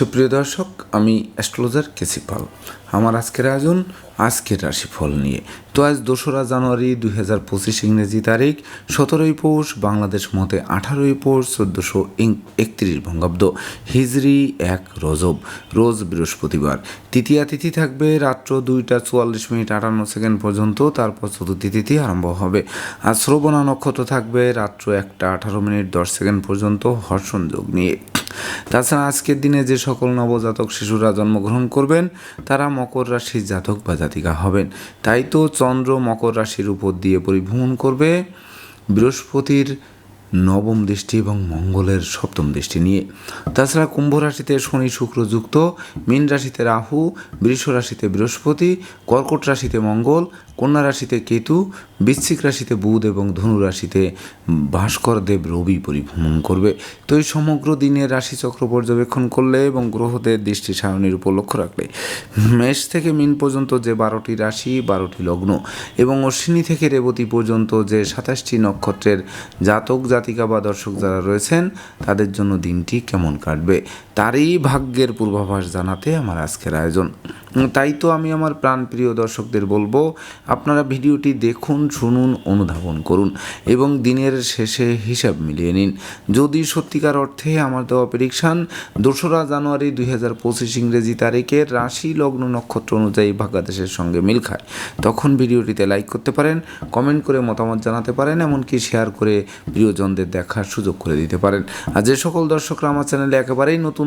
সুপ্রিয় দর্শক, আমি অ্যাস্ট্রোলজার কেসি পাল আমার আজকের আয়োজন, আজকের রাশিফল নিয়ে। তো আজ দোসরা জানুয়ারি দুই হাজার পঁচিশ ইংরেজি তারিখ, সতেরোই পৌষ, বাংলাদেশ মতে আঠারোই পৌষ, চোদ্দোশো একত্রিশ বঙ্গাব্দ। হিজরি এক রজব, রোজ বৃহস্পতিবার। তৃতীয়া তিথি থাকবে রাত্র দুইটা চুয়াল্লিশ মিনিট আটান্ন সেকেন্ড পর্যন্ত, তারপর চতুর্থী তিথি আরম্ভ হবে। আর শ্রবণা নক্ষত্র থাকবে রাত্র একটা আঠারো মিনিট দশ সেকেন্ড পর্যন্ত হর্ষণ যোগ নিয়ে। তাছাড়া আজকের দিনে যে সকল নবজাতক শিশুরা জন্মগ্রহণ করবেন, তারা মকর রাশির জাতক বা জাতিকা হবেন। তাই তো চন্দ্র মকর রাশির উপর দিয়ে পরিভ্রমণ করবে বৃহস্পতির নবম দৃষ্টি এবং মঙ্গলের সপ্তম দৃষ্টি নিয়ে। তাছাড়া কুম্ভ রাশিতে শনি শুক্র যুক্ত, মীন রাশিতে রাহু, বৃষ রাশিতে বৃহস্পতি, কর্কট রাশিতে মঙ্গল কন্যা রাশিতে কেতু, বৃশ্চিক রাশিতে বুধ এবং ধনু রাশিতে ভাস্কর দেব রবি পরিভ্রমণ করবে। তো এই সমগ্র দিনের রাশিচক্র পর্যবেক্ষণ করলে এবং গ্রহদের দৃষ্টি সারণীর উপর লক্ষ্য রাখলে, মেষ থেকে মিন পর্যন্ত যে বারোটি রাশি, বারোটি লগ্ন এবং অশ্বিনী থেকে রেবতী পর্যন্ত যে সাতাশটি নক্ষত্রের জাতক, জাতিকা বা দর্শক যারা রয়েছেন, তাদের জন্য দিনটি কেমন কাটবে? তারই ভাগ্যের পূর্বাভাস জানাতে আমার আজকের আয়োজন। তাই তো আমি আমার প্রাণপ্রিয় দর্শকদের বলব, আপনারা ভিডিওটি দেখুন, শুনুন, অনুধাবন করুন এবং দিনের শেষে হিসাব মিলিয়ে নিন। যদি সত্যিকার অর্থে আমার দেওয়া প্রেডিকশান দোসরা জানুয়ারি দুই হাজার পঁচিশ ইংরেজি তারিখের রাশি লগ্ন নক্ষত্র অনুযায়ী ভাগ্যাদেশের সঙ্গে মিল খায়। তখন ভিডিওটিতে লাইক করতে পারেন কমেন্ট করে মতামত জানাতে পারেন, এমনকি শেয়ার করে প্রিয়জনদের দেখার সুযোগ করে দিতে পারেন। আর যে সকল দর্শকরা আমার চ্যানেলে একেবারেই নতুন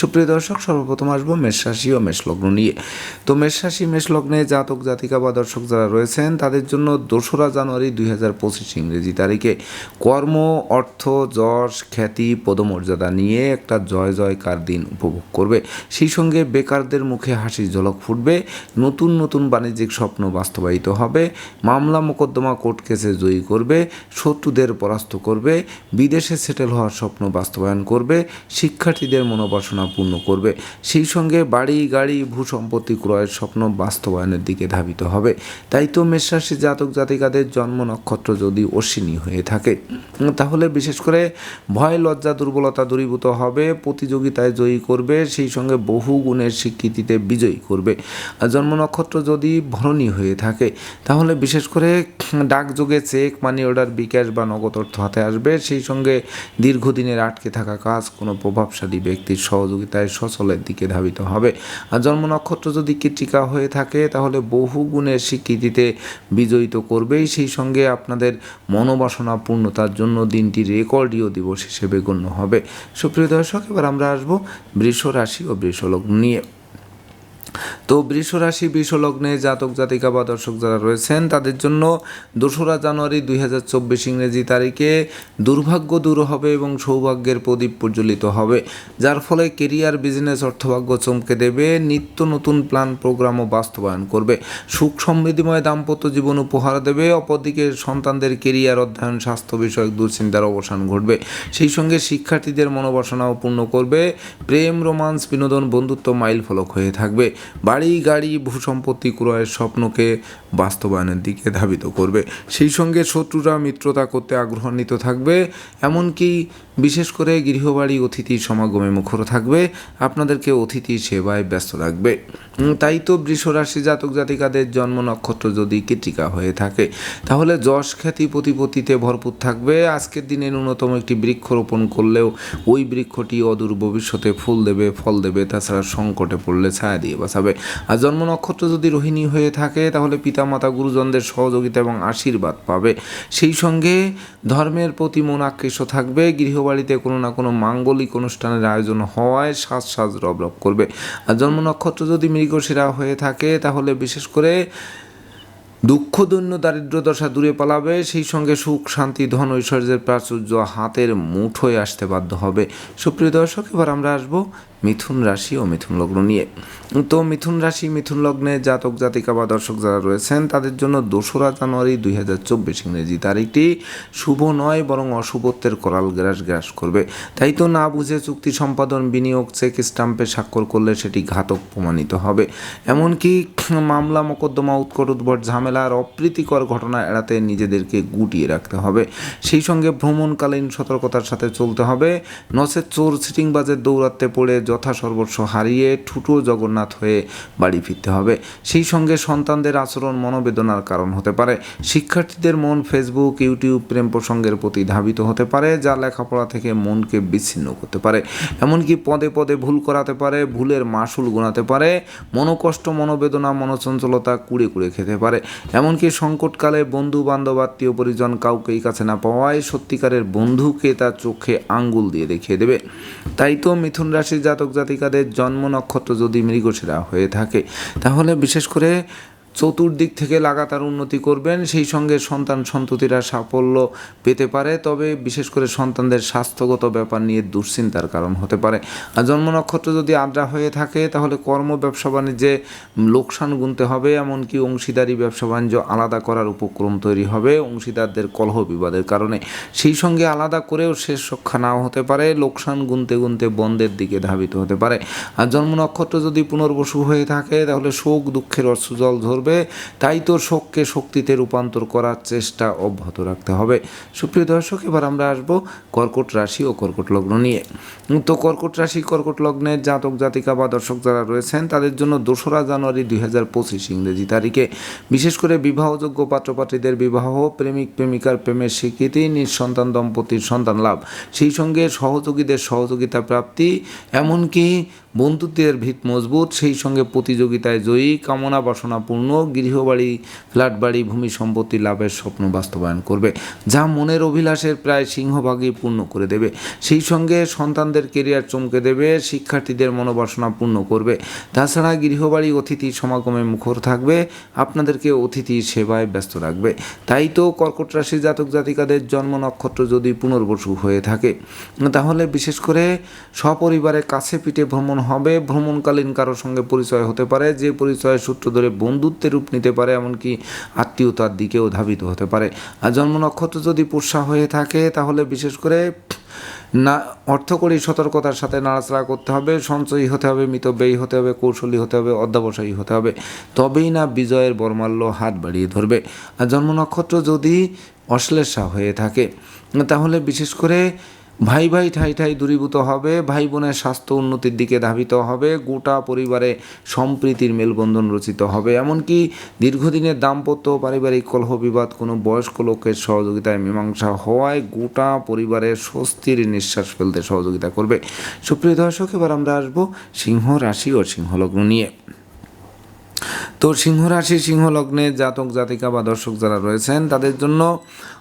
সুপ্রিয় দর্শক, সর্বপ্রথম আসব মেষ রাশি ও মেষ লগ্ন নিয়ে। তো মেষ রাশি, মেষ লগ্নে জাতক, জাতিকা বা দর্শক যারা রয়েছেন, তাদের জন্য দোসরা জানুয়ারি দুই হাজার পঁচিশ ইংরেজি তারিখে কর্ম, অর্থ, যশ, খ্যাতি, পদমর্যাদা নিয়ে একটা জয় জয়কার দিন উপভোগ করবে। সেই সঙ্গে বেকারদের মুখে হাসির ঝলক ফুটবে, নতুন নতুন বাণিজ্যিক স্বপ্ন বাস্তবায়িত হবে, মামলা মোকদ্দমা কোর্ট কেসে জয়ী করবে, শত্রুদের পরাস্ত করবে, বিদেশে সেটেল হওয়ার স্বপ্ন বাস্তবায়ন করবে, শিক্ষার্থীদের মনোবাসনা পূর্ণ করবে। সেই সঙ্গে বাড়ি, গাড়ি ভূ সম্পত্তি ক্রয়ের স্বপ্ন বাস্তবায়নের দিকে ধাবিত হবে। তাই তো মেষরাশি জাতক জাতিকাদের জন্ম নক্ষত্র যদি অশ্বিনী হয়ে থাকে, তাহলে বিশেষ করে ভয়, লজ্জা, দুর্বলতা দূরীভূত হবে, প্রতিযোগিতায় জয়ী করবে, সেই সঙ্গে বহু গুণের স্বীকৃতিতে বিজয়ী করবে। জন্ম নক্ষত্র যদি ভরণী হয়ে থাকে, তাহলে বিশেষ করে ডাকযোগে চেক মানি অর্ডার বিকাশ বা নগদ অর্থ হাতে আসবে। সেই সঙ্গে দীর্ঘদিনের আটকে থাকা কাজ, কোনো প্রভাবশালী ব্যক্তির সহযোগিতায় সচলের দিকে ধাবিত হবে। আর জন্ম নক্ষত্র যদি কৃতিকা হয়ে থাকে, তাহলে বহু গুণের স্বীকৃতিতে বিজয়িত করবেই। সেই সঙ্গে আপনাদের মনোবাসনা পূর্ণতার জন্য দিনটি রেকর্ডীয় দিবস হিসেবে গণ্য হবে। সুপ্রিয় দর্শক, এবার আমরা আসব বৃষ রাশি ও বৃষলগ্ন নিয়ে। তো বৃষ রাশি বৃষ লগ্নে জাতক, জাতিকা বা দর্শক যারা রয়েছেন, তাদের জন্য দোসরা জানুয়ারি দুই হাজার চব্বিশ ইংরেজি তারিখে দুর্ভাগ্য দূর হবে এবং সৌভাগ্যের প্রদীপ প্রজ্বলিত হবে, যার ফলে কেরিয়ার, বিজনেস, অর্থভাগ্য চমকে দেবে, নিত্য নতুন প্ল্যান প্রোগ্রামও বাস্তবায়ন করবে, সুখ সমৃদ্ধিময় দাম্পত্য জীবন উপহার দেবে, অপরদিকে সন্তানদের কেরিয়ার, অধ্যয়ন, স্বাস্থ্য বিষয়ক দুশ্চিন্তার অবসান ঘটবে, সেই সঙ্গে শিক্ষার্থীদের মনোবাসনাও পূর্ণ করবে, প্রেম, রোমান্স, বিনোদন, বন্ধুত্ব মাইল ফলক হয়ে থাকবে বাড়ি, গাড়ি, ভূসম্পত্তি ক্রয়ের স্বপ্নকে বাস্তবায়নের দিকে ধাবিত করবে। সেই সঙ্গে শত্রুরা মিত্রতা করতে আগ্রহান্বিত থাকবে। এমনকি বিশেষ করে গৃহবাড়ি অতিথি সমাগমে মুখর থাকবে। আপনাদেরকে অতিথি সেবায় ব্যস্ত রাখবে। তাই তো বৃষরাশি জাতক জাতিকাদের জন্ম নক্ষত্র যদি কৃতিকা হয়ে থাকে, তাহলে যশ খ্যাতি প্রতিপত্তিতে ভরপুর থাকবে। আজকের দিনে ন্যূনতম একটি বৃক্ষ রোপণ করলেও ওই বৃক্ষটি অদূর ভবিষ্যতে ফুল দেবে, ফল দেবে, তাছাড়া সংকটে পড়লে ছায়া দিয়ে বাঁচাবে আর জন্ম নক্ষত্র যদি রোহিণী হয়ে থাকে, তাহলে পিতামাতা, গুরুজনদের সহযোগিতা এবং আশীর্বাদ পাবে। সেই সঙ্গে ধর্মের প্রতি মন আকৃষ্ট থাকবে। গৃহবাড়িতে কোনো না কোনো মাঙ্গলিক অনুষ্ঠানের আয়োজন হওয়ায় সাজ সাজ রব রব করবে। আর জন্ম নক্ষত্র যদি মৃগশিরা হয়ে থাকে, তাহলে বিশেষ করে দুঃখ, দৈন্য, দারিদ্র দশা দূরে পালাবে। সেই সঙ্গে সুখ, শান্তি, ধন, ঐশ্বর্যের প্রাচুর্য হাতের মুঠোয় আসতে বাধ্য হবে। সুপ্রিয় দর্শক, এবার আমরা আসব মিথুন রাশি ও মিথুন লগ্ন নিয়ে। তো মিথুন রাশি, মিথুন লগ্নে জাতক, জাতিকা বা দর্শক যারা রয়েছেন, তাদের জন্য দোসরা জানুয়ারি দুই হাজার চব্বিশ ইংরেজি তারিখটি শুভ নয়, বরং অশুভত্বের করাল গ্রাস গ্রাস করবে। তাই তো না বুঝে চুক্তি সম্পাদন, বিনিয়োগ, চেক স্টাম্পে স্বাক্ষর করলে সেটি ঘাতক প্রমাণিত হবে। এমনকি মামলা, মোকদ্দমা, উৎকট উদ্ভট ঝামেলা আর অপ্রীতিকর ঘটনা এড়াতে নিজেদেরকে গুটিয়ে রাখতে হবে। সেই সঙ্গে ভ্রমণকালীন সতর্কতার সাথে চলতে হবে। নচেত চোর সিটিং সিটিংবাজের দৌরাত্মে পড়ে যথা সর্বস্ব হারিয়ে ঠুটো জগন্নাথ হয়ে বাড়ি ফিরতে হবে। সেই সঙ্গে সন্তানদের আচরণ মনোবেদনার কারণ হতে পারে। শিক্ষার্থীদের মন ফেসবুক ইউটিউব প্রেম প্রসঙ্গের প্রতি ধাবিত হতে পারে, যা লেখাপড়া থেকে মনকে বিচ্ছিন্ন করতে পারে। এমনকি পদে পদে ভুল করাতে পারে, ভুলের মাসুল গোনাতে পারে, মনোকষ্ট, মনোবেদনা, মনোচঞ্চলতা কুড়ে কুড়ে খেতে পারে। এমনকি সংকটকালে বন্ধু বান্ধব আত্মীয় পরিজন কাউকেই কাছে না পাওয়ায় সত্যিকারের বন্ধুকে তার চোখে আঙ্গুল দিয়ে দেখিয়ে দেবে। তাই তো মিথুন রাশির জাতক জাতিকাদের জন্ম নক্ষত্র যদি মৃগশিরা হয়ে থাকে তাহলে বিশেষ করে চতুর্দিক থেকে লাগাতার উন্নতি করবেন, সেই সঙ্গে সন্তান সন্ততিরা সাফল্য পেতে পারে, তবে বিশেষ করে সন্তানদের স্বাস্থ্যগত ব্যাপার নিয়ে দুশ্চিন্তার কারণ হতে পারে। আর জন্ম নক্ষত্র যদি আদ্রা হয়ে থাকে, তাহলে কর্ম, ব্যবসা, বাণিজ্যে লোকসান গুনতে হবে, এমনকি অংশীদারি, ব্যবসা, বাণিজ্য আলাদা করার উপক্রম তৈরি হবে অংশীদারদের কলহ বিবাদের কারণে। সেই সঙ্গে আলাদা করেও শেষ রক্ষা নাও হতে পারে, লোকসান গুনতে গুনতে বন্ধের দিকে ধাবিত হতে পারে। আর জন্ম নক্ষত্র যদি পুনর্বসু হয়ে থাকে, তাহলে শোক, দুঃখের অশ্রুজল ঝরবে তাই তো শোককে শক্তিতে রূপান্তর করার চেষ্টা অব্যাহত রাখতে হবে। সুপ্রিয় দর্শক, এবার আমরা আসব কর্কট রাশি ও কর্কট লগ্ন নিয়ে। তো কর্কট রাশি, কর্কট লগ্নের জাতক, জাতিকা বা দর্শক যারা রয়েছেন, তাদের জন্য দোসরা জানুয়ারি দুই হাজার পঁচিশ ইংরেজি তারিখে। বিশেষ করে বিবাহযোগ্য পাত্রপাত্রীদের বিবাহ, প্রেমিক, প্রেমিকার প্রেমের স্বীকৃতি, নিঃসন্তান, দম্পতির সন্তান লাভ। সেই সঙ্গে সহযোগীদের সহযোগিতা প্রাপ্তি, এমনকি বন্ধুত্বের ভিত মজবুত, সেই সঙ্গে প্রতিযোগিতায় জয়ী, কামনা বাসনা পূর্ণ, গৃহবাড়ি ফ্ল্যাট বাড়ি ভূমি সম্পত্তি লাভের স্বপ্ন বাস্তবায়ন করবে, যা মনের অভিলাষের প্রায় সিংহভাগই পূর্ণ করে দেবে। সেই সঙ্গে সন্তানদের কেরিয়ার চমকে দেবে, শিক্ষার্থীদের মনোবাসনা পূর্ণ করবে। তাছাড়া গৃহবাড়ি অতিথি সমাগমে মুখর থাকবে, আপনাদেরকে অতিথি সেবায় ব্যস্ত রাখবে। তাই তো কর্কট রাশি জাতক জাতিকাদের জন্ম নক্ষত্র যদি পুনর্বসু হয়ে থাকে, তাহলে বিশেষ করে সপরিবারে কাছে পিঠে ভ্রমণ হবে, ভ্রমণকালীন কারোর সঙ্গে পরিচয় হতে পারে, যে পরিচয়ের সূত্র ধরে বন্ধুত্বের রূপ নিতে পারে, এমনকি আত্মীয়তার দিকেও ধাবিত হতে পারে। আর জন্ম নক্ষত্র যদি পোষা হয়ে থাকে, তাহলে বিশেষ করে না অর্থকরী সতর্কতার সাথে নাড়াচাড়া করতে হবে, সঞ্চয়ী হতে হবে মিতব্যয়ী হতে হবে, কৌশলী হতে হবে, অধ্যাবসায়ী হতে হবে। তবেই না বিজয়ের বর্মাল্য হাত বাড়িয়ে ধরবে। আর জন্ম নক্ষত্র যদি অশ্লেষা হয়ে থাকে, তাহলে বিশেষ করে ভাই ভাই ঠাই ঠাই দূরীভূত হবে, ভাই বোনের স্বাস্থ্য উন্নতির দিকে ধাবিত হবে, গোটা পরিবারে সম্প্রীতির মেলবন্ধন রচিত হবে। এমনকি দীর্ঘদিনের দাম্পত্য পারিবারিক কলহ বিবাদ কোনো বয়স্ক লোকের সহযোগিতায় মীমাংসা হওয়ায় গোটা পরিবারের স্বস্তির নিঃশ্বাস ফেলতে সহযোগিতা করবে। সুপ্রিয় দর্শক, এবার আমরা আসব সিংহ রাশি ও সিংহলগ্ন নিয়ে। তো সিংহ রাশি সিংহ লগ্নে জাতক জাতিকা বা দর্শক যারা রয়েছেন, তাদের জন্য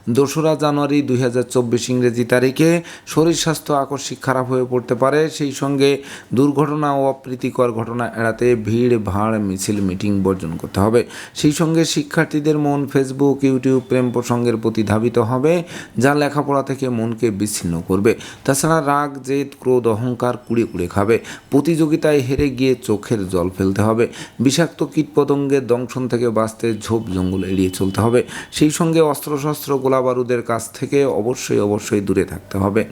দোসরা জানুয়ারি দুই হাজার চব্বিশ ইংরেজি তারিখে শরীর স্বাস্থ্য আকস্মিক খারাপ হয়ে পড়তে পারে, সেই সঙ্গে দুর্ঘটনা ও অপ্রীতিকর ঘটনা এড়াতে ভিড়, ভাড়, মিছিল, মিটিং বর্জন করতে হবে। সেই সঙ্গে শিক্ষার্থীদের মন ফেসবুক, ইউটিউব, প্রেম প্রসঙ্গের প্রতি ধাবিত হবে, যা লেখাপড়া থেকে মনকে বিচ্ছিন্ন করবে। তাছাড়া রাগ, জেদ, ক্রোধ, অহংকার কুড়ে কুড়ে খাবে। প্রতিযোগিতায় হেরে গিয়ে চোখের জল ফেলতে হবে। বিষাক্ত কীটপতঙ্গের দংশন থেকে বাঁচতে ঝোপ জঙ্গল এড়িয়ে চলতে হবে। সেই সঙ্গে অস্ত্রশস্ত্র গোলা বারুদের কাছ থেকে অবশ্যই অবশ্যই দূরে থাকতে হবে।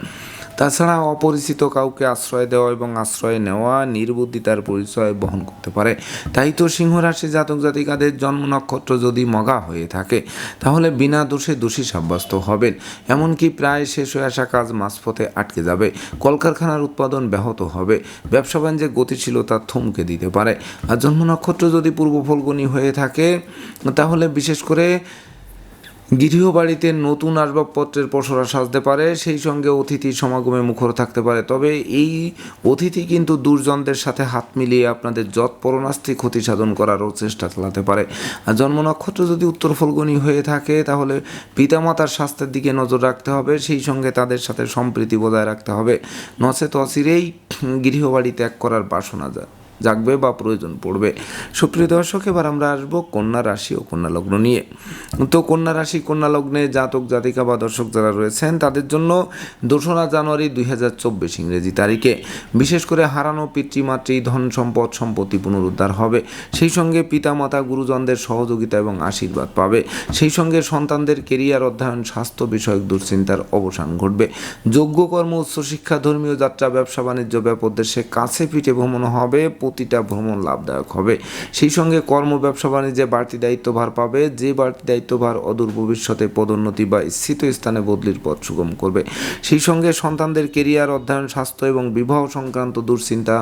তাছাড়া অপরিচিত কাউকে আশ্রয় দেওয়া এবং আশ্রয় নেওয়া নির্বুদ্ধিতার পরিচয় বহন করতে পারে। তাই তো সিংহ রাশি জাতক জাতিকাদের জন্ম নক্ষত্র যদি মগা হয়ে থাকে, তাহলে বিনা দোষে দোষী সাব্যস্ত হবেন। এমনকি প্রায় শেষ হয়ে আসা কাজ মাঝপথে আটকে যাবে। কলকারখানার উৎপাদন ব্যাহত হবে। ব্যবসা বাণিজ্যে গতিশীলতা থমকে দিতে পারে। আর জন্ম নক্ষত্র যদি পূর্ব ফলগুনি হয়ে থাকে, তাহলে বিশেষ করে গৃহবাড়িতে নতুন আসবাবপত্রের পসরা সাজতে পারে, সেই সঙ্গে অতিথি সমাগমে মুখর থাকতে পারে। তবে এই অতিথি কিন্তু দুর্জনদের সাথে হাত মিলিয়ে আপনাদের যৎ পরনাস্তি ক্ষতি সাধন করারও চেষ্টা চালাতে পারে। আর জন্ম নক্ষত্র যদি উত্তর ফলগুনি হয়ে থাকে, তাহলে পিতামাতার স্বাস্থ্যের দিকে নজর রাখতে হবে, সেই সঙ্গে তাদের সাথে সম্প্রীতি বজায় রাখতে হবে। নচেত অচিরেই গৃহবাড়ি ত্যাগ করার বাসনা যা জাগবে বা প্রয়োজন পড়বে। সুপ্রিয় দর্শক, এবার আমরা আসব কন্যা রাশি ও কন্যা লগ্ন নিয়ে। তো কন্যা রাশি, কন্যা লগ্নে জাতক, জাতিকা বা দর্শক যারা রয়েছেন, তাদের জন্য দোসরা জানুয়ারি দুই হাজার চব্বিশ ইংরেজি তারিখে। বিশেষ করে হারানো পিতৃমাতৃ ধন সম্পদ, সম্পত্তি পুনরুদ্ধার হবে। সেই সঙ্গে পিতামাতা, গুরুজনদের সহযোগিতা এবং আশীর্বাদ পাবে। সেই সঙ্গে সন্তানদের কেরিয়ার অধ্যয়ন, স্বাস্থ্য বিষয়ক দুশ্চিন্তার অবসান ঘটবে। যোগ্য কর্ম উচ্চশিক্ষা, ধর্মীয় যাত্রা, ব্যবসা, বাণিজ্য ব্যাপোদ্দেশ্যে কাছে পিঠে ভ্রমণ হবে। প্রতিটা ভ্রমণ লাভদায়ক হবে। সেই সঙ্গে কর্ম, ব্যবসা, বাণিজ্যে বাড়তি দায়িত্বভার পাবে। যে বাড়তি দায়িত্বভার অদূর ভবিষ্যতে পদোন্নতি বা স্থিত স্থানে বদলির পথ সুগম করবে। সেই সঙ্গে সন্তানদের কেরিয়ার, অধ্যয়ন, স্বাস্থ্য এবং বিবাহ সংক্রান্ত দুশ্চিন্তা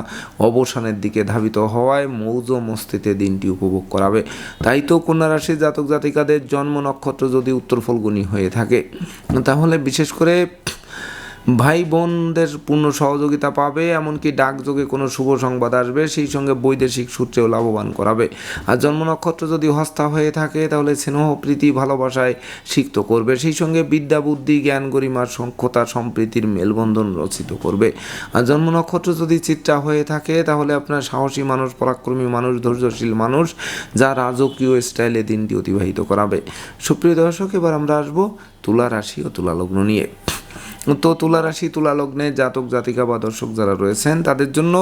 অবসানের দিকে ধাবিত হওয়ায় মৌজ মস্তিতে দিনটি উপভোগ করাবে। তাই তো কন্যা রাশির জাতক জাতিকাদের জন্ম নক্ষত্র যদি উত্তর ফলগুনি হয়ে থাকে, তাহলে বিশেষ করে ভাই বোনদের পূর্ণ সহযোগিতা পাবে, এমনকি ডাকযোগে কোনো শুভ সংবাদ আসবে, সেই সঙ্গে বৈদেশিক সূত্রেও লাভবান করাবে। আর জন্ম নক্ষত্র যদি হস্তা হয়ে থাকে, তাহলে স্নেহ, প্রীতি, ভালোবাসায় সিক্ত করবে। সেই সঙ্গে বিদ্যা, বুদ্ধি, জ্ঞান গরিমার সক্ষতা সম্প্রীতির মেলবন্ধন রচিত করবে। আর জন্ম নক্ষত্র যদি চিত্রা হয়ে থাকে, তাহলে আপনার সাহসী মানুষ, পরাক্রমী মানুষ, ধৈর্যশীল মানুষ, যা রাজকীয় স্টাইলে দিনটি অতিবাহিত করাবে। সুপ্রিয় দর্শক, এবার আমরা আসব তুলা রাশি ও তুলা লগ্ন নিয়ে। তো তুলা রাশি তুলা লগ্নে জাতক, জাতিকা বা দর্শক যারা রয়েছেন, তাদের জন্য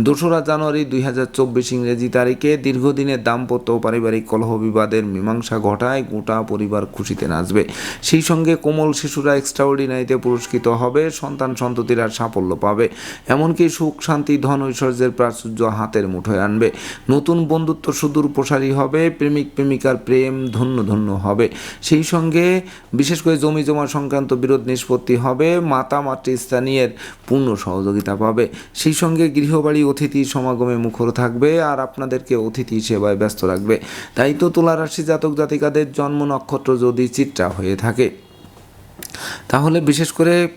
দোসরা জানুয়ারি দুই হাজার চব্বিশ ইংরেজি তারিখে দীর্ঘদিনের দাম্পত্য পারিবারিক কলহ বিবাদের মীমাংসা ঘটায় গোটা পরিবার খুশিতে নাচবে। সেই সঙ্গে কোমল শিশুরা এক্সট্রাঅর্ডিনারিতে পুরস্কৃত হবে, সন্তান সন্ততিরা সাফল্য পাবে। এমনকি সুখ, শান্তি, ধন ঐশ্বর্যের প্রাচুর্য হাতের মুঠোয় আনবে। নতুন বন্ধুত্ব সুদূর প্রসারী হবে, প্রেমিক, প্রেমিকার প্রেম ধন্য ধন্য হবে। সেই সঙ্গে বিশেষ করে জমি জমা সংক্রান্ত বিরোধ নিষ্পত্তি হবে। মাতা মাতৃস্থানীয়ের পূর্ণ সহযোগিতা পাবে? সেই সঙ্গে গৃহবাড়ি অতিথি সমাগমে মুখর থাকবে আর আপনাদেরকে অতিথি সেবায় ব্যস্ত রাখবে। তাই তো তুলা রাশি জাতক জাতিকাদের জন্ম নক্ষত্র যদি চিত্রা হয়ে থাকে। তাহলে বিশেষ করে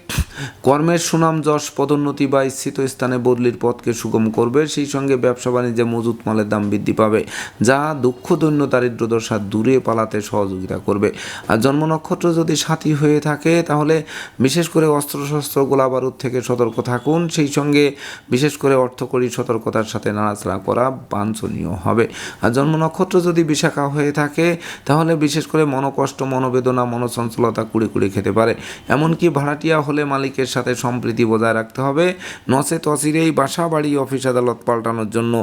কর্মের সুনাম যশ, পদোন্নতি বা স্থিত স্থানে বদলির পথকে সুগম করবে, সেই সঙ্গে ব্যবসা বাণিজ্যে মজুত মালের দাম বৃদ্ধি পাবে, যা দুঃখ, দৈন্য, দারিদ্র দশা দূরে পালাতে সহযোগিতা করবে। আর জন্ম নক্ষত্র যদি সাথী হয়ে থাকে, তাহলে বিশেষ করে অস্ত্রশস্ত্র, গোলাবারুদ থেকে সতর্ক থাকুন, সেই সঙ্গে বিশেষ করে অর্থকরী সতর্কতার সাথে নাড়াচাড়া করা বাঞ্ছনীয় হবে। আর জন্ম নক্ষত্র যদি বিশাখা হয়ে থাকে, তাহলে বিশেষ করে মনোকষ্ট, মনোবেদনা মনোচঞ্চলতা কুড়ে কুড়ে খেতে পারে। এমনকি ভাড়াটিয়া হলে মালিকের সাথে সম্প্রীতি বজায় রাখতে হবে। নচেত অচিরেই বাসা বাড়ি অফিস আদালত পাল্টানোর জন্য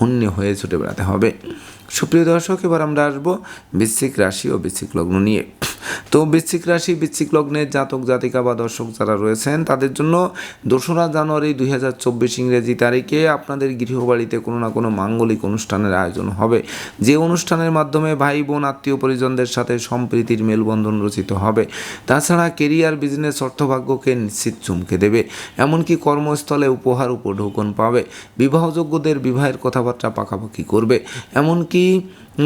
হুন্নি হয়ে ছুটে বেড়াতে হবে। সুপ্রিয় দর্শক, এবার আমরা আসব বৃশ্চিক রাশি ও বৃশ্চিক লগ্ন নিয়ে। তো বৃশ্চিক রাশি, বৃশ্চিক লগ্নের জাতক, জাতিকা বা দর্শক যারা রয়েছেন, তাদের জন্য দোসরা জানুয়ারি দুই হাজার চব্বিশ ইংরেজি তারিখে আপনাদের গৃহবাড়িতে কোনো না কোনো মাঙ্গলিক অনুষ্ঠানের আয়োজন হবে। যে অনুষ্ঠানের মাধ্যমে ভাই, বোন, আত্মীয় পরিজনদের সাথে সম্প্রীতির মেলবন্ধন রচিত হবে। তাছাড়া কেরিয়ার, বিজনেস, অর্থভাগ্যকে নিশ্চিত চমকে দেবে। এমনকি কর্মস্থলে উপহার উপঢৌকন পাবে। বিবাহযোগ্যদের বিবাহের কথাবার্তা পাকাপাকি করবে। এমনকি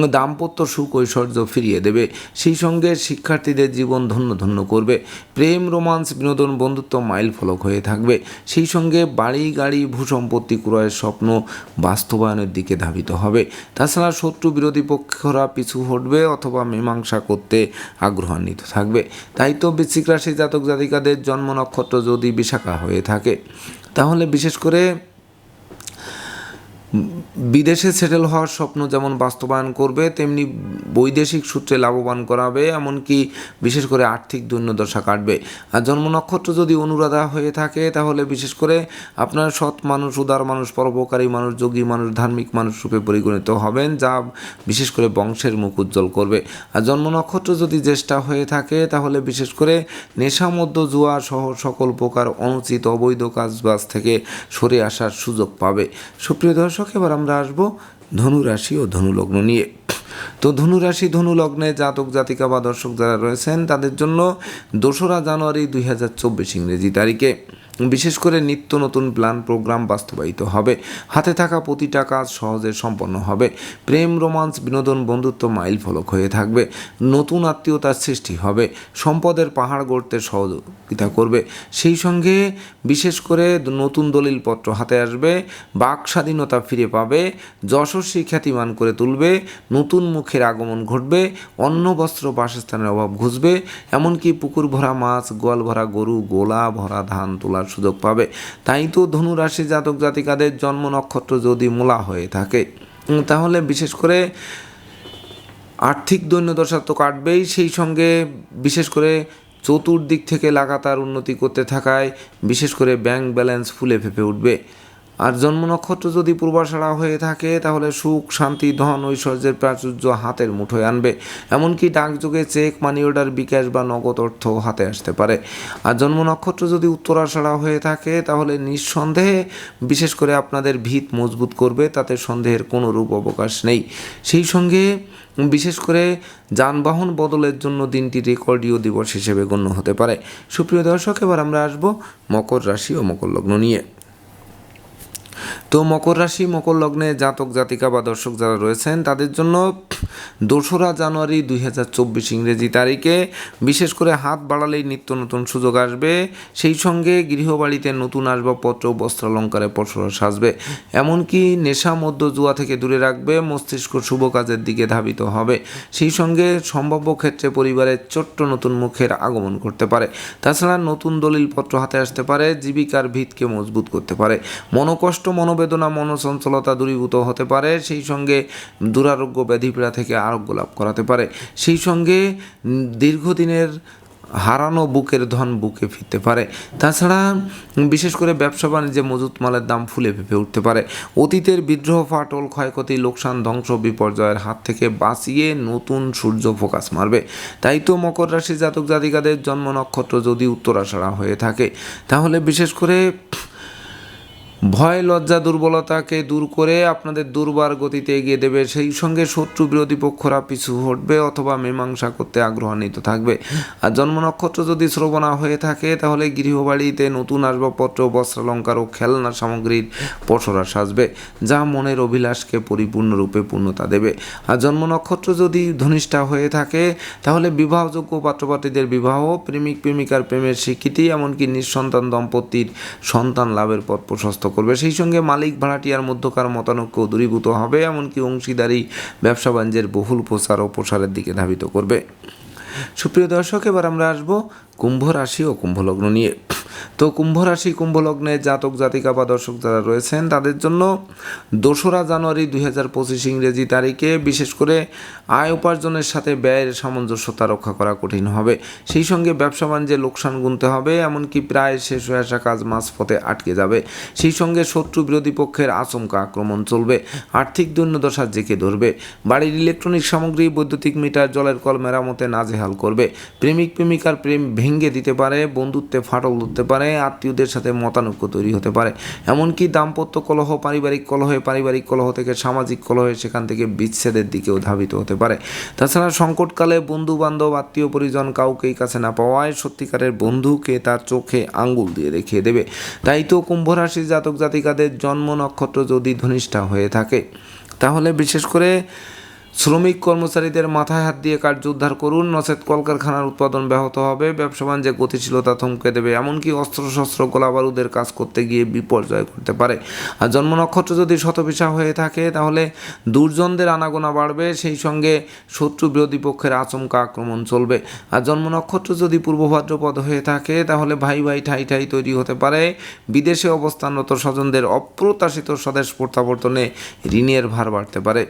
দাম্পত্য সুখ ঐশ্বর্য ফিরিয়ে দেবে? সেই সঙ্গে শিক্ষার্থীদের জীবন ধন্য ধন্য করবে। প্রেম, রোমান্স, বিনোদন, বন্ধুত্ব মাইল ফলক হয়ে থাকবে। সেই সঙ্গে বাড়ি, গাড়ি ভূসম্পত্তি ক্রয়ের স্বপ্ন বাস্তবায়নের দিকে ধাবিত হবে। তাছাড়া শত্রু বিরোধী পক্ষরা পিছু হটবে অথবা মীমাংসা করতে আগ্রহান্বিত থাকবে। তাই তো বৃশ্চিক রাশি জাতক জাতিকাদের জন্ম নক্ষত্র যদি বিশাখা হয়ে থাকে, তাহলে বিশেষ করে বিদেশে সেটেল হওয়ার স্বপ্ন যেমন বাস্তবায়ন করবে, তেমনি বৈদেশিক সূত্রে লাভবান করাবে, এমনকি বিশেষ করে আর্থিক দৈন্যদশা কাটবে। আর জন্ম নক্ষত্র যদি অনুরাধা হয়ে থাকে, তাহলে বিশেষ করে আপনার সৎ মানুষ, উদার মানুষ, পরোপকারী মানুষ, যোগী মানুষ, ধার্মিক মানুষ রূপে পরিগণিত হবেন, যা বিশেষ করে বংশের মুখ উজ্জ্বল করবে। আর জন্ম নক্ষত্র যদি জ্যেষ্ঠা হয়ে থাকে, তাহলে বিশেষ করে নেশামধ্য জুয়া সহ সকল প্রকার অনুচিত অবৈধ কাজবাজ থেকে সরে আসার সুযোগ পাবে। সুপ্রিয় দর্শক এবার আমরা আসব ধনু রাশি ও ধনু লগ্ন নিয়ে। তো ধনু রাশি ধনু লগ্নে জাতক, জাতিকা বা দর্শক যারা রয়েছেন, তাদের জন্য দোসরা জানুয়ারি দুই হাজার চব্বিশ ইংরেজি তারিখে। বিশেষ করে নিত্য নতুন প্ল্যান, প্রোগ্রাম বাস্তবায়িত হবে। হাতে থাকা প্রতিটা কাজ সহজে সম্পন্ন হবে। প্রেম, রোমান্স, বিনোদন, বন্ধুত্ব মাইল ফলক হয়ে থাকবে। নতুন আত্মীয়তার সৃষ্টি হবে। সম্পদের পাহাড় গড়তে সহযোগিতা করবে। সেই সঙ্গে বিশেষ করে নতুন দলিলপত্র হাতে আসবে। বাক স্বাধীনতা ফিরে পাবে। যশস্বী খ্যাতিমান করে তুলবে। নতুন মুখের আগমন ঘটবে। অন্ন, বস্ত্র, বাসস্থানের অভাব ঘুষবে। এমনকি পুকুর ভরা মাছ, গোয়াল ভরা গরু, গোলা ভরা ধান তোলার সুযোগ পাবে। তাই তো ধনুরাশি জাতক জাতিকাদের জন্ম নক্ষত্র যদি মূলা হয়ে থাকে তাহলে বিশেষ করে আর্থিক দৈন্যদশা তো কাটবেই। সেই সঙ্গে বিশেষ করে চতুর্দিক থেকে লাগাতার উন্নতি করতে থাকায় বিশেষ করে ব্যাংক ব্যালেন্স ফুলে ফেপে উঠবে। আর জন্ম নক্ষত্র যদি পূর্বাশাড়া হয়ে থাকে, তাহলে সুখ, শান্তি, ধন, ঐশ্বর্যের প্রাচুর্য হাতের মুঠোয় আনবে। এমনকি ডাকযোগে চেক মানি অর্ডার বিকাশ বা নগদ অর্থ হাতে আসতে পারে। আর জন্ম নক্ষত্র যদি উত্তরাষাড়া হয়ে থাকে, তাহলে নিঃসন্দেহে বিশেষ করে আপনাদের ভিত মজবুত করবে, তাতে সন্দেহের কোনো রূপ অবকাশ নেই। সেই সঙ্গে বিশেষ করে যানবাহন বদলের জন্য দিনটি রেকর্ডীয় দিবস হিসেবে গণ্য হতে পারে। সুপ্রিয় দর্শক, এবার আমরা আসব মকর রাশি ও মকর লগ্ন নিয়ে। তো মকর রাশি মকর লগ্নে জাতক জাতিকা বা দর্শক যারা রয়েছেন তাদের জন্য দোসরা জানুয়ারি দুই হাজার চব্বিশ ইংরেজি তারিখে। বিশেষ করে হাত বাড়ালেই নিত্য নতুন সুযোগ আসবে। সেই সঙ্গে গৃহবাড়িতে নতুন আসবাবপত্র, বস্ত্রালঙ্কারে পসরা সাজবে। এমনকি নেশা মধ্য জুয়া থেকে দূরে রাখবে, মস্তিষ্ক শুভ কাজের দিকে ধাবিত হবে। সেই সঙ্গে সম্ভাব্য ক্ষেত্রে পরিবারের ছোট্ট নতুন মুখের আগমন করতে পারে। তাছাড়া নতুন দলিলপত্র হাতে আসতে পারে, জীবিকার ভিতকে মজবুত করতে পারে। মনোকষ্ট, মনোবেদনা, মনোচঞ্চলতা দূরীভূত হতে পারে। সেই সঙ্গে দুরারোগ্য ব্যাধিপীড়া থেকে আরোগ্য লাভ করাতে পারে। সেই সঙ্গে দীর্ঘদিনের হারানো বুকের ধন বুকে ফিরতে পারে। তাছাড়া বিশেষ করে ব্যবসা বাণিজ্যে মজুত মালের দাম ফুলে ফেপে উঠতে পারে। অতীতের বিদ্রোহ, ফাটল, ক্ষয়ক্ষতি, লোকসান, ধ্বংস, বিপর্যয়ের হাত থেকে বাঁচিয়ে নতুন সূর্য ফোকাস মারবে। তাই তো মকর রাশি জাতক জাতিকাদের জন্ম নক্ষত্র যদি উত্তরাষাড়া হয়ে থাকে, তাহলে বিশেষ করে ভয়, লজ্জা, দুর্বলতাকে দূর করে আপনাদের দুর্বার গতিতে এগিয়ে দেবে। সেই সঙ্গে শত্রু বিরোধী পক্ষরা পিছু হটবে অথবা মীমাংসা করতে আগ্রহান্বিত থাকবে। আর জন্ম নক্ষত্র যদি শ্রবণা হয়ে থাকে, তাহলে গৃহবাড়িতে নতুন আসবাবপত্র, বস্ত্রালঙ্কার ও খেলনা সামগ্রীর পসরা সাজবে, যা মনের অভিলাষকে পরিপূর্ণরূপে পূর্ণতা দেবে। আর জন্ম নক্ষত্র যদি ধনিষ্ঠা হয়ে থাকে, তাহলে বিবাহযোগ্য পাত্রপাত্রীদের বিবাহ প্রেমিক প্রেমিকার প্রেমের স্বীকৃতি, এমনকি নিঃসন্তান দম্পতির সন্তান লাভের পথ প্রশস্ত করবে। সেই সঙ্গে মালিক ভাড়াটিয়ার মধ্যকার মতানৈক্য দূরীভূত হবে, এমনকি অংশীদারি ব্যবসা বাণিজ্যের বহুল প্রসার ও প্রসারের দিকে ধাবিত করবে। সুপ্রিয় দর্শক, এবার আমরা আসব কুম্ভ রাশি ও কুম্ভ লগ্ন নিয়ে। তো কুম্ভ রাশি, কুম্ভ লগ্নে জাতক, জাতিকা বা দর্শক যারা রয়েছেন, তাদের জন্য দোসরা জানুয়ারি দুই হাজার পঁচিশ ইংরেজি তারিখে বিশেষ করে আয় উপার্জনের সাথে ব্যয়ের সামঞ্জস্যতা রক্ষা করা কঠিন হবে। সেই সঙ্গে ব্যবসা বাণিজ্যে লোকসান গুনতে হবে, এমনকি প্রায় শেষ হয়ে আসা কাজ মাঝপথে আটকে যাবে। সেই সঙ্গে শত্রু বিরোধী পক্ষের আচমকা আক্রমণ চলবে, আর্থিক দৈন্যদশা জেঁকে ধরবে। বাড়ির ইলেকট্রনিক সামগ্রী, বৈদ্যুতিক মিটার, জলের কল মেরামতে নাজেহাল করবে। প্রেমিক, প্রেমিকার প্রেম ভেঙে দিতে পারে, বন্ধুত্বে ফাটল ধরতে পারে, আত্মীয়দের সাথে মতানৈক্য তৈরি হতে পারে। এমনকি দাম্পত্য কলহ, পারিবারিক কলহে, পারিবারিক কলহ থেকে সামাজিক কলহে সেখান থেকে বিচ্ছেদের দিকেও ধাবিত হতে পারে। তাছাড়া সংকটকালে বন্ধু বান্ধব আত্মীয় পরিজন কাউকেই কাছে না পাওয়ায় সত্যিকারের বন্ধুকে তার চোখে আঙ্গুল দিয়ে দেখিয়ে দেবে। তাই তো কুম্ভ রাশির জাতক জাতিকাদের জন্ম নক্ষত্র যদি ধনিষ্ঠা হয়ে থাকে, তাহলে বিশেষ করে শ্রমিক কর্মচারীদের মাথায় হাত দিয়ে কার্য উদ্ধার করুন। নচেত কলকারখানার উৎপাদন ব্যাহত হবে। ব্যবসা বাণিজ্যে গতিশীলতা থমকে দেবে, এমনকি অস্ত্রশস্ত্র, গোলাবারুদের কাজ করতে গিয়ে বিপর্যয় করতে পারে। আর জন্ম নক্ষত্র যদি শতপিসা হয়ে থাকে, তাহলে দুর্জনদের আনাগোনা বাড়বে। সেই সঙ্গে শত্রু বিরোধী পক্ষের আচমকা আক্রমণ চলবে। আর জন্ম নক্ষত্র যদি পূর্ব ভাদ্রপদ হয়ে থাকে, তাহলে ভাই ভাই ঠাই ঠাই তৈরি হতে পারে। বিদেশে অবস্থানরত স্বজনদের অপ্রত্যাশিত স্বদেশ প্রত্যাবর্তনে ঋণের ভার বাড়তে পারে।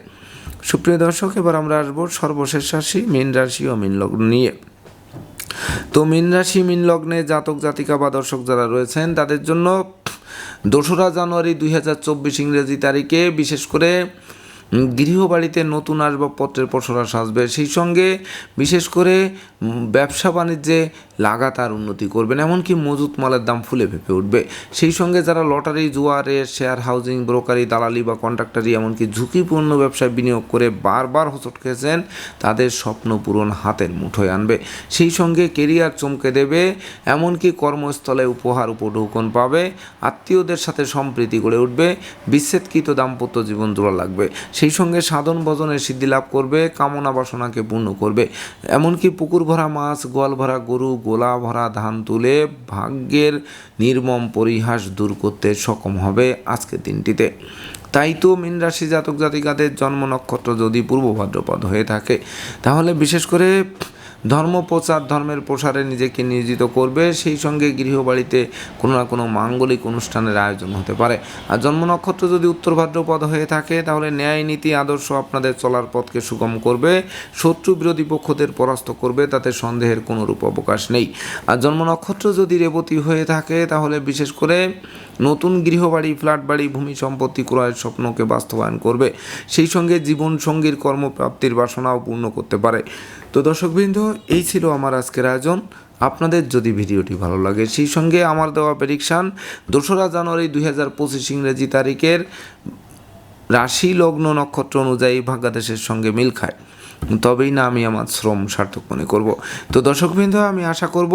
সুপ্রিয় দর্শক, এবার আমরা আসব সর্বশেষ রাশি, মীন রাশি ও মীন লগ্ন নিয়ে। তো মীন রাশি, মীন লগ্নে জাতক, জাতিকা বা দর্শক যারা রয়েছেন, তাদের জন্য দোসরা জানুয়ারি দুই হাজার চব্বিশ ইংরেজি তারিখে বিশেষ করে গৃহবাড়িতে নতুন আসবাবপত্রের পসরা সাজবে। সেই সঙ্গে বিশেষ করে ব্যবসা বাণিজ্যে লাগাতার উন্নতি করবেন, এমনকি মজুত মালের দাম ফুলে ফেপে উঠবে। সেই সঙ্গে যারা লটারি, জুয়ারে, শেয়ার হাউজিং, ব্রোকারি, দালালি বা কন্ট্রাক্টারি, এমনকি ঝুঁকিপূর্ণ ব্যবসায় বিনিয়োগ করে বারবার হোঁচট খেয়েছেন, তাদের স্বপ্ন পূরণ হাতের মুঠোয় আনবে। সেই সঙ্গে কেরিয়ার চমকে দেবে, এমনকি কর্মস্থলে উপহার উপঢৌকন পাবে, আত্মীয়দের সাথে সম্প্রীতি গড়ে উঠবে, বিচ্ছেদকৃত দাম্পত্য জীবন জোড়া লাগবে। সেই সঙ্গে সাধন ভজনের সিদ্ধি লাভ করবে, কামনা বাসনাকে পূর্ণ করবে। এমনকি পুকুর ভরা মাছ, গোয়াল ভরা গরু, গোলা ভরা ধান তুলে ভাগ্যের নির্মম পরিহাস দূর করতে সক্ষম হবে আজকের দিনটিতে। তাই তো মীন রাশি জাতক জাতিকাদের জন্ম নক্ষত্র যদি পূর্ব ভাদ্রপদ হয়ে থাকে, তাহলে বিশেষ করে ধর্ম প্রচার, ধর্মের প্রসারে নিজেকে নিয়োজিত করবে, সেই সঙ্গে গৃহবাড়িতে কোনো না কোনো মাঙ্গলিক অনুষ্ঠানের আয়োজন হতে পারে। আর জন্ম নক্ষত্র যদি উত্তর ভাদ্রপদ হয়ে থাকে, তাহলে ন্যায় নীতি, আদর্শ আপনাদের চলার পথকে সুগম করবে, শত্রু বিরোধী পক্ষদের পরাস্ত করবে, তাতে সন্দেহের কোনো রূপ অবকাশ নেই। আর জন্ম নক্ষত্র যদি রেবতী হয়ে থাকে, তাহলে বিশেষ করে নতুন গৃহবাড়ি ফ্ল্যাট বাড়ি ভূমি সম্পত্তি ক্রয়ের স্বপ্নকে বাস্তবায়ন করবে। সেই সঙ্গে জীবন সঙ্গীর কর্মপ্রাপ্তির বাসনাও পূর্ণ করতে পারে। তো দর্শকবৃন্দ, এই ছিল আমার আজকের আয়োজন। আপনাদের যদি ভিডিওটি ভালো লাগে, সেই সঙ্গে আমার দেওয়া প্রেডিকশান দোসরা জানুয়ারি দুই হাজার পঁচিশ ইংরেজি তারিখের রাশি লগ্ন নক্ষত্র অনুযায়ী ভাগ্যাদেশের সঙ্গে মিল খায়। তবেই না আমি আমার শ্রম সার্থক মনে করব। তো দর্শকবৃন্দ, আমি আশা করব